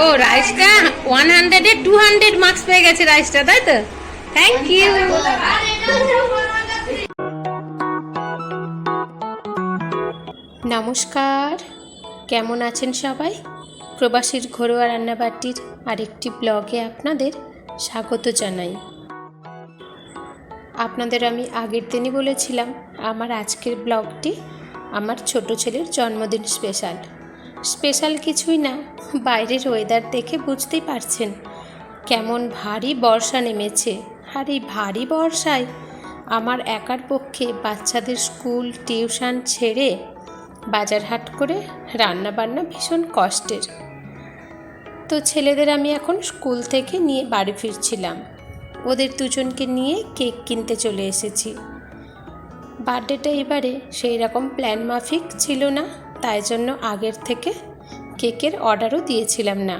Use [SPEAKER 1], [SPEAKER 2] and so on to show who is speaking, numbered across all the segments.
[SPEAKER 1] ও রাইসটা ওয়ান হান্ড্রেডে two hundred marks পেয়ে গেছে রাইসটা তাই তো? থ্যাংক ইউ নমস্কার। কেমন আছেন সবাই? প্রবাসীর ঘরোয়া রান্নাবাটির আরেকটি ব্লগে আপনাদের স্বাগত জানাই। আপনাদের আমি আগের দিনই বলেছিলাম, আমার আজকের ব্লগটি আমার ছোট ছেলের জন্মদিন স্পেশাল। স্পেশাল কিছুই না, বাইরের ওয়েদার দেখে বুঝতেই পারছেন। কেমন ভারী বর্ষা নেমেছে। আর এই ভারী বর্ষায় আমার একার পক্ষে বাচ্চাদের স্কুল, টিউশন ছেড়ে বাজার হাট করে রান্না বান্না ভীষণ কষ্টের। তো ছেলেদের আমি এখন স্কুল থেকে নিয়ে বাড়ি ফিরছিলাম। ওদের দুজনকে নিয়ে কেক কিনতে চলে এসেছি। বার্থডেটা এবারে সেই রকম প্ল্যান মাফিক ছিল না। তাই জন্য আগের থেকে কেকের অর্ডারও দিয়েছিলাম না।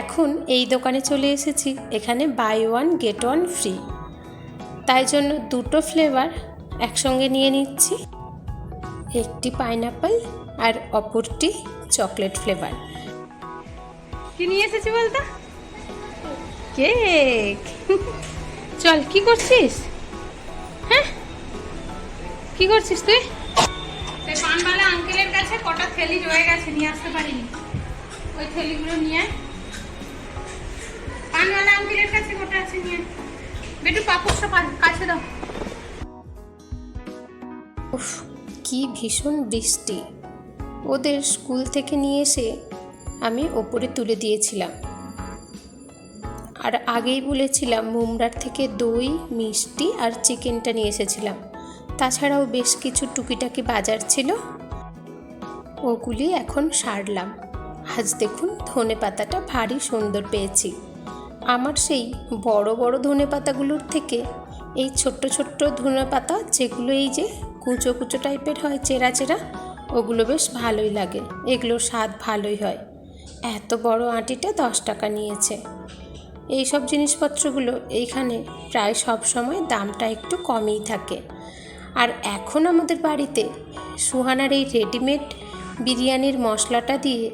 [SPEAKER 1] এখন এই দোকানে চলে এসেছি, এখানে buy one get one free তাই জন্য দুটো ফ্লেভার একসঙ্গে নিয়ে নিচ্ছি, একটি পাইনাপল আর অপরটি চকলেট ফ্লেভার কি নিয়ে এসেছি বলতো? কেক। চল, কি করছিস? হ্যাঁ? কি করছিস তুই? সেই আঙ্কেলের কাছে কটা থেলি রয়ে গেছে, নিয়ে আসতে পারিনি। ওই থেলিগুলো নিয়ে পানওয়ালা আঙ্কেলের কাছে কটা আছে নিয়ে বেটু কাছে দাও। কি ভীষণ বৃষ্টি। ওদের স্কুল থেকে নিয়ে এসে আমি ওপরে তুলে দিয়েছিলাম। আর আগেই বলেছিলাম মুমরার থেকে দই, মিষ্টি আর চিকেনটা নিয়ে এসেছিলাম। তাছাড়াও বেশ কিছু টুকিটাকি বাজার ছিল। ওগুলি এখন সারলাম। আজ দেখুন, ধনে পাতাটা ভারী সুন্দর পেয়েছি। আমার সেই বড় বড় ধনে পাতাগুলোর থেকে এই ছোট্ট ছোট্ট ধনে পাতা, যেগুলো এই যে কুচো কুচো টাইপের হয়, চেরা চেরা, ওগুলো বেশ ভালোই লাগে। এগুলোর স্বাদ ভালোই হয়। এত বড় আঁটিটা দশ টাকা নিয়েছে। এই সব জিনিসপত্রগুলো এইখানে প্রায় সব সময় দামটা একটু কমই থাকে। আর এখন আমাদের বাড়িতে সুহানার এই রেডিমেড বিরিয়ানির মশলাটা দিয়ে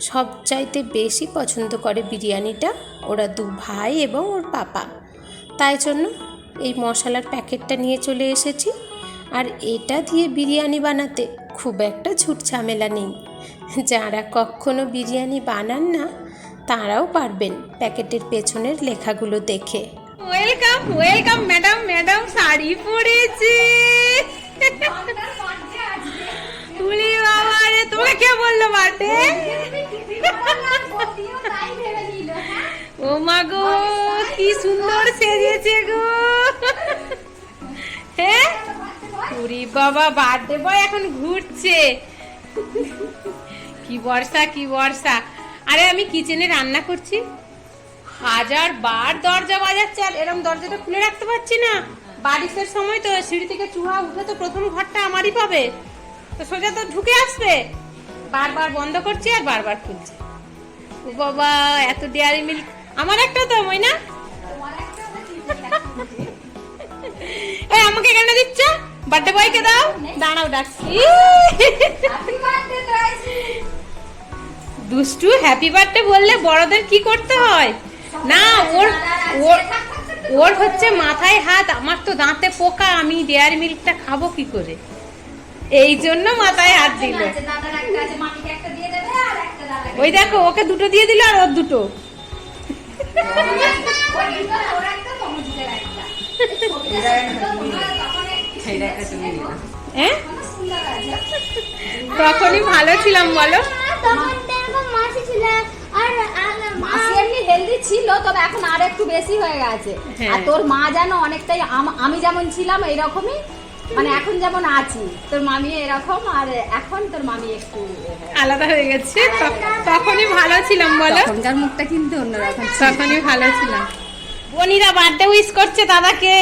[SPEAKER 1] সব চাইতে বেশি পছন্দ করে বিরিয়ানিটা ওরা দু ভাই এবং ওর পাপা। তাই জন্য এই মশলার প্যাকেটটা নিয়ে চলে এসেছি। আর এটা দিয়ে বিরিয়ানি বানাতে খুব একটা ঝুট ঝামেলা নেই। যারা কখনো বিরিয়ানি বানান না, তারাও পারবেন প্যাকেটের পেছনের লেখাগুলো দেখে। Welcome welcome madam madam sari পরেছে। তুলি বাবা রে তোমাকে কে বলল বার্থডে ও মা গো, কি সুন্দর সেজেছে গো। হ্যাঁ? পুরি বাবা, বার্থডে বয় এখন ঘুরছে। কি বর্ষা কি বর্ষা। আরে আমি কিচেনে রান্না করছি। হাজার বার দরজা বাজাচ্ছে, আর এরম দরজাটা খুলে রাখতে পারছি না। বারিশের সময় তো সিঁড়ি থেকে চুহা উঠে তো প্রথম ঘরটা আমারই পাবে। তো সোজা তো ঢুকে আসবে। বারবার বন্ধ করছি আর বারবার খুলছি। বাবা, এত ডেয়ারি মিল্ক। আমার একটা তো মই না এই, আমাকে কেন দিচ্ছ? বার্থডে বয়কে দাও। দাঁড়াও, ডাকছি। দুষ্টু হ্যাপি বার্থডে বললে বড়দের কি করতে হয়? না ওর ওর ওর হচ্ছে মাথায় হাত আমার তো দাঁতে পোকা আমি ডেয়ারি মিল্কটা খাব কি করে? এই জন্য মাথায় হাত দিল। ওই দেখো ওকে দুটো দিয়ে দিল আর ওর দুটো। হ্যাঁ তখনই ভালো ছিলাম বলো।
[SPEAKER 2] এমনি হেলদি ছিল তবে এখন আর একটু বেশি হয়ে গেছে।
[SPEAKER 1] হ্যাঁ।
[SPEAKER 2] আর তোর মা যেন অনেকটাই আমি যেমন ছিলাম এইরকমই মানে এখন যেমন আছি তোর মামি এরকম আর এখন তোর মামি একটু
[SPEAKER 1] আলাদা হয়ে গেছে। তখনই ভালো ছিলাম বলো।
[SPEAKER 2] তখনকার মুখটা কিন্তু অন্যরকম
[SPEAKER 1] তখনই ভালো ছিলাম। বনিরা বার্থডে উইশ করছে দাদাকে।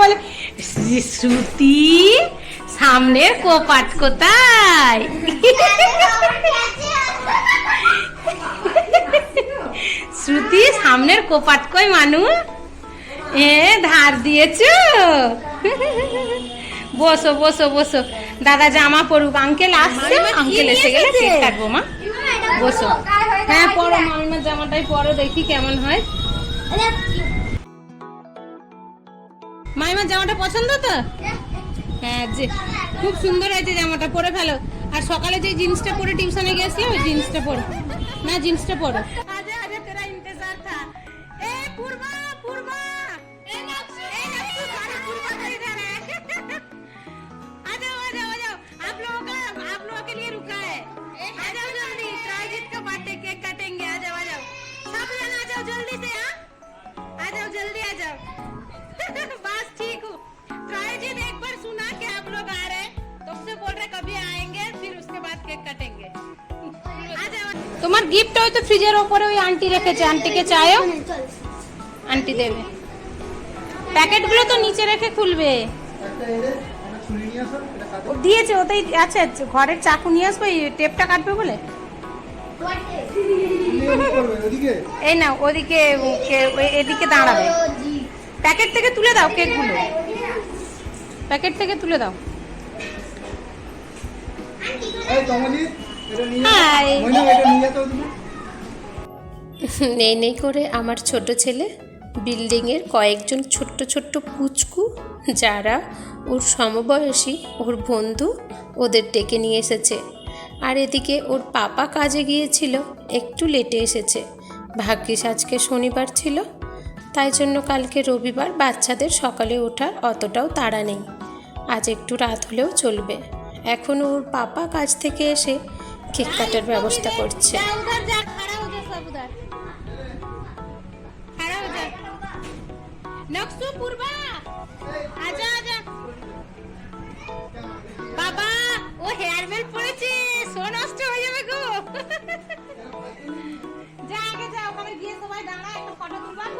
[SPEAKER 1] বলে শ্রুতি সামনের কোপাট কোথায়? শ্রুতি সামনের কোপাট কই মানু? এ ধার দিয়েছ? বসো বসো বসো।
[SPEAKER 3] দাদা জামা পরুক আঙ্কেল আসছে। আঙ্কেল এসে গেলে কেক কাটবো মা। বসো। হ্যাঁ পরো মামিমার জামাটাই পরো দেখি কেমন হয়। মামিমার জামাটা পছন্দ তো? হ্যাঁ যে খুব সুন্দর হয়েছে জামাটা পরে ফেলো। আর সকালে যে জিন্সটা পরে টিউশনে গেছিলে ওই জিন্সটা পরো। না জিন্সটা পরো। ट्राइजिट का बर्थडे केक काटेंगे आ जाओ आ जाओ सब जन आ जाओ जल्दी से हाँ आ जाओ जल्दी आ जाओ बस ठीक हूँ ट्राइजिट एक बार सुना कि आप लोग आ रहे हैं तो उससे बोल रहे कभी आएंगे फिर उसके बाद केक काटेंगे आ जाओ তোমার গিফট হয়তো ফ্রিজের ওপরে ওই আন্টি রেখেছে আন্টিকে চায়ও আন্টি দেবে প্যাকেটগুলো তো নিচে রেখে খুলবে ও দিয়েছে ওতেই আছে ঘরের চাকু নিয়ে আসবো এই টেপটা কাটবে বলে এই না ওদিকে এদিকে দাঁড়াবে। প্যাকেট থেকে তুলে দাও কেকগুলো। প্যাকেট থেকে তুলে দাও।
[SPEAKER 1] নেই নেই করে আমার ছোট ছেলে বিল্ডিংয়ের কয়েকজন ছোট্ট ছোট্ট পুচকু, যারা ওর সমবয়সী, ওর বন্ধু ওদের ডেকে নিয়ে এসেছে। আর এদিকে ওর পাপা কাজে গিয়েছিল, একটু লেটে এসেছে। ভাগ্যিস আজকে শনিবার ছিল, তাই জন্য কালকে রবিবার বাচ্চাদের সকালে ওঠার অতটাও তাড়া নেই। আজ একটু রাত হলেও চলবে। এখন ওর পাপা কাজ থেকে এসে কেক কাটার ব্যবস্থা করছে।
[SPEAKER 3] পূর্বা।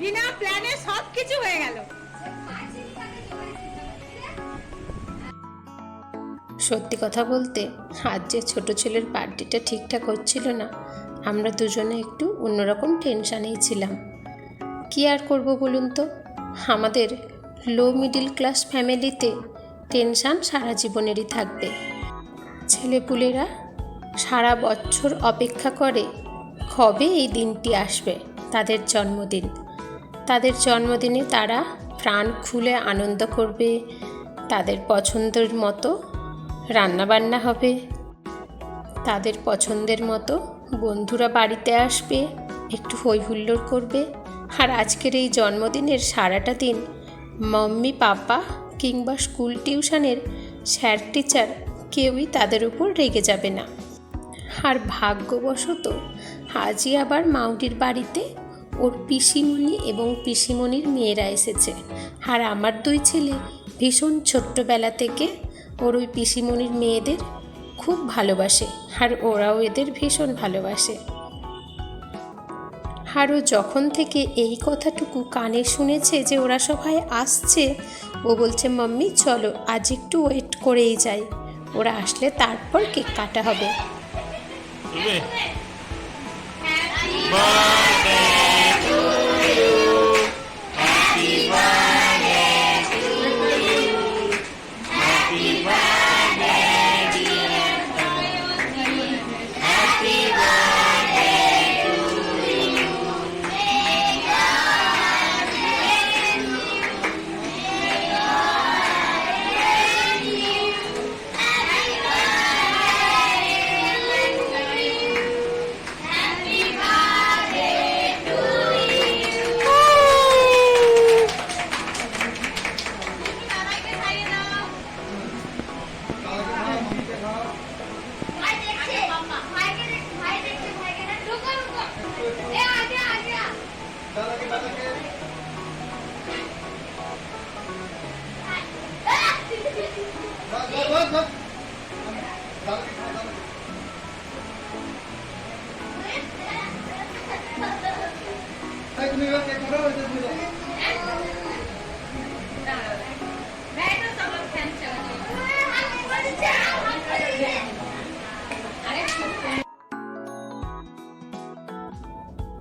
[SPEAKER 3] বিনা প্ল্যানে সব কিছু হয়ে গেল।
[SPEAKER 1] সত্যি কথা বলতে, আজ যে ছোট ছেলের বার্থডেটা ঠিকঠাক হচ্ছিল না, আমরা দুজনে একটু অন্যরকম টেনশানেই ছিলাম। কি আর করব বলুন তো? আমাদের লো মিডিল ক্লাস ফ্যামিলিতে টেনশান সারা জীবনেরই থাকবে। ছেলেপুলেরা সারা বছর অপেক্ষা করে, কবে এই দিনটি আসবে, তাদের জন্মদিন? তাদের জন্মদিনে তারা প্রাণ খুলে আনন্দ করবে, তাদের পছন্দের মতো রান্নাবান্না হবে, তাদের পছন্দের মতো বন্ধুরা বাড়িতে আসবে, একটু হই হুল্লোড় করবে। আর আজকের এই জন্মদিনের সারাটা দিন মাম্মি, পাপা কিংবা স্কুল টিউশনের স্যার, টিচার কেউই তাদের উপর রেগে যাবে না। আর ভাগ্যবশত আজই আবার মাউটির বাড়িতে ওর পিসিমণি এবং পিসিমণির মেয়েরা এসেছে। আর আমার দুই ছেলে ভীষণ ছোট্টবেলা থেকে ওর ওই পিসিমণির মেয়েদের খুব ভালোবাসে আর ওরাও এদের ভীষণ ভালোবাসে। আর ও যখন থেকে এই কথাটুকু কানে শুনেছে যে ওরা সবাই আসছে, ও বলছে, মাম্মি, চলো, আজ একটু ওয়েট করেই যাই। ওরা আসলে তারপর কেক কাটা হবে।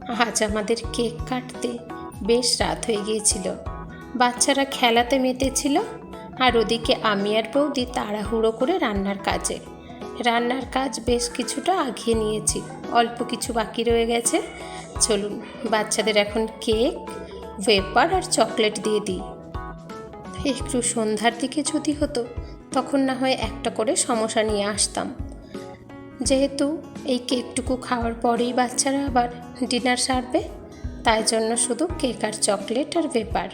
[SPEAKER 1] আজ আমাদের কেক কাটতে বেশ রাত হয়ে গিয়েছিল। বাচ্চারা খেলাতে মেতেছিল আর ওদিকে আমি আর বৌদি তাড়াহুড়ো করে রান্নার কাজে। রান্নার কাজ বেশ কিছুটা আগিয়ে নিয়েছি। অল্প কিছু বাকি রয়ে গেছে। চলুন, বাচ্চাদের এখন কেক, ওয়েপার আর চকলেট দিয়ে দিই। একটু সন্ধ্যার দিকে যদি হতো, তখন না হয় একটা করে সমস্যা নিয়ে আসতাম। যেহেতু এই কেকটুকু খাওয়ার পরেই বাচ্চারা আবার ডিনার সারবে। তাই জন্য শুধু কেক আর চকলেট আর পেপার।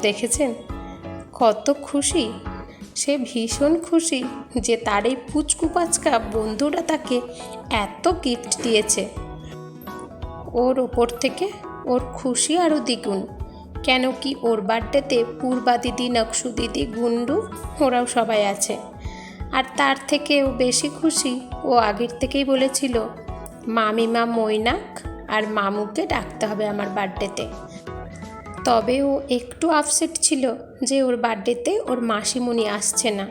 [SPEAKER 1] দেখেছেন? কত খুশি! সে ভীষণ খুশি যে তার এই পুচকু পাচকা বন্ধুরা তাকে এত গিফট দিয়েছে। ওর ওপর থেকে ওর খুশি আরও দ্বিগুণ। কেন কি ওর বার্থডেতে পূর্বা দিদি, নকশু দিদি, গুন্ডু ওরাও সবাই আছে। আর তার থেকেও বেশি খুশি ও আগের থেকেই বলেছিল, মামিমা মৈনাক আর মামুকে ডাকতে হবে আমার বার্থডেতে। তবে ও একটু আপসেট ছিল যে ওর বার্থডেতে ওর মাসিমণি আসছে না।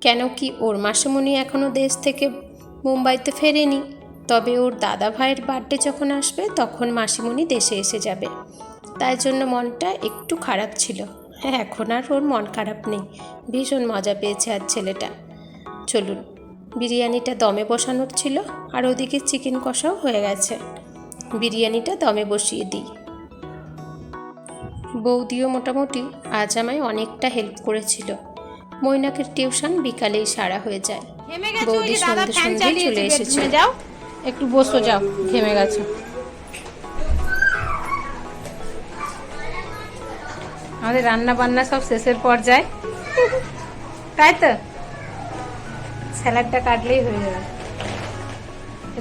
[SPEAKER 1] কেন কি ওর মাসিমণি এখনও দেশ থেকে মুম্বাইতে ফেরেনি। তবে ওর দাদা ভাইয়ের বার্থডে যখন আসবে, তখন মাসিমণি দেশে এসে যাবে। তাই জন্য মনটা একটু খারাপ ছিল। হ্যাঁ এখন আর ওর মন খারাপ নেই। ভীষণ মজা পেয়েছে আর ছেলেটা। চলুন বিরিয়ানিটা দমে বসানোর ছিল আর ওদিকে চিকেন কষাও হয়ে গেছে। বিরিয়ানিটা দমে বসিয়ে দিই। বৌদিও মোটামুটি আজ আমায় অনেকটা হেল্প করেছিল। মৈনাকের টিউশন বিকালেই সারা হয়ে যায়। বৌদি
[SPEAKER 3] ওই যে দাদা
[SPEAKER 1] সন্ধে চলে এসেছে।
[SPEAKER 3] যাও। একটু বসো যাও ঘেমে গেছো। আমাদের রান্না বান্না সব শেষের পর্যায়ে। তাই তো? স্যালাডটা কাটলেই হয়ে যাবে।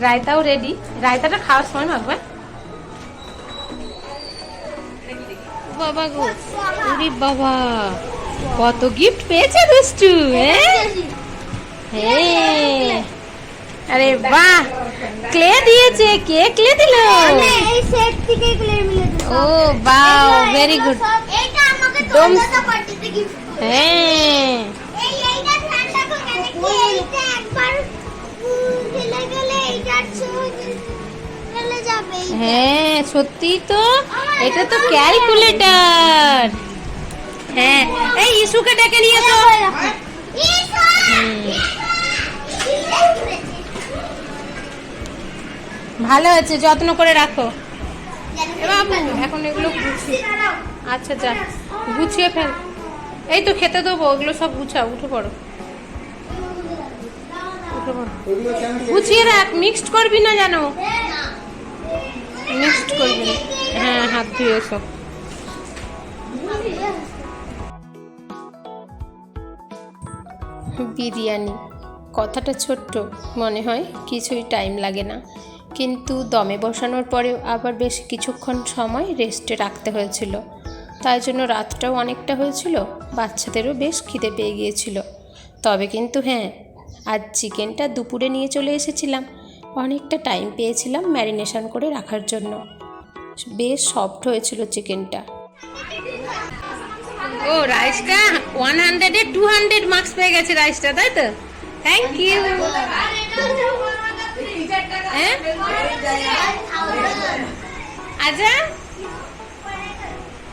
[SPEAKER 3] রায়তাও রেডি রায়তাটা খাওয়ার সময় মাখবে। বাবা গো ওরে বাবা কত গিফট পেয়েছে দুষ্টু আরে বাহ ক্লে দিয়েছে কে ক্লে দিল? ও বাও ভেরি গুড হ্যাঁ। হ্যাঁ সত্যি তো। এটা তো ক্যালকুলেটর হ্যাঁ এই ইসুকে ডেকে নিয়ে এসো। ভালো হয়েছে যত্ন করে রাখো। বাবু, এখন এগুলো আচ্ছা যা, গুছিয়ে ফেল। এই তো খেতে দেবো, ওগুলো সব গুছাও, উঠে পড়ো। গুছিয়ে রাখ মিক্সড করবি না জানো মিক্সড করবি হ্যাঁ হাত ধুয়ে সব।
[SPEAKER 1] বিরিয়ানি কথাটা ছোট্ট মনে হয় কিছুই টাইম লাগে না। কিন্তু দমে বসানোর পরেও আবার বেশ কিছুক্ষণ সময় রেস্টে রাখতে হয়েছিল। তাই জন্য রাতটাও অনেকটা হয়েছিল বাচ্চাদেরও বেশ খিদে পেয়ে গিয়েছিল। তবে কিন্তু হ্যাঁ আর চিকেনটা দুপুরে নিয়ে চলে এসেছিলাম। অনেকটা টাইম পেয়েছিলাম ম্যারিনেশন করে রাখার জন্য। বেশ সফট হয়েছিল চিকেনটা।
[SPEAKER 3] ও রাইসটা ওয়ান হান্ড্রেডে টু হান্ড্রেড মার্কস পেয়ে গেছে রাইসটা তাই তো? থ্যাংক ইউ আচ্ছা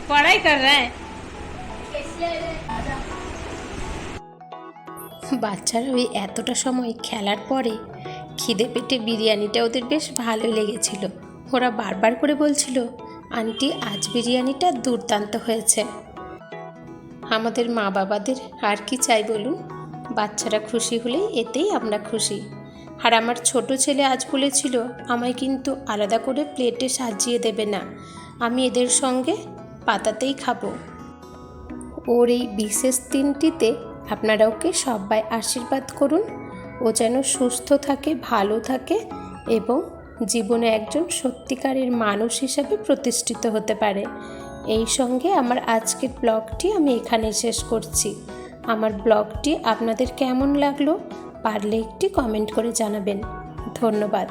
[SPEAKER 3] পড়াই কর রে
[SPEAKER 1] বাচ্চারা ওই এতটা সময় খেলার পরে খিদে পেটে বিরিয়ানিটা ওদের বেশ ভালোই লেগেছিল। ওরা বারবার করে বলছিল, আন্টি, আজ বিরিয়ানিটা দুর্দান্ত হয়েছে। আমাদের মা বাবাদের আর কি চাই বলুন? বাচ্চারা খুশি হলেই এতেই আমরা খুশি। আর আমার ছোট ছেলে আজ বলেছিল, আমায় কিন্তু আলাদা করে প্লেটে সাজিয়ে দেবে না। আমি এদের সঙ্গে পাতাতেই খাব। ওর এই বিশেষ দিনটিতে আপনারা ওকে সবাই আশীর্বাদ করুন ও যেন সুস্থ থাকে, ভালো থাকে এবং জীবনে একজন সত্যিকারের মানুষ হিসাবে প্রতিষ্ঠিত হতে পারে। এই সঙ্গে আমার আজকের ব্লগটি আমি এখানে শেষ করছি। আমার ব্লগটি আপনাদের কেমন লাগল পারলে একটি কমেন্ট করে জানাবেন। ধন্যবাদ।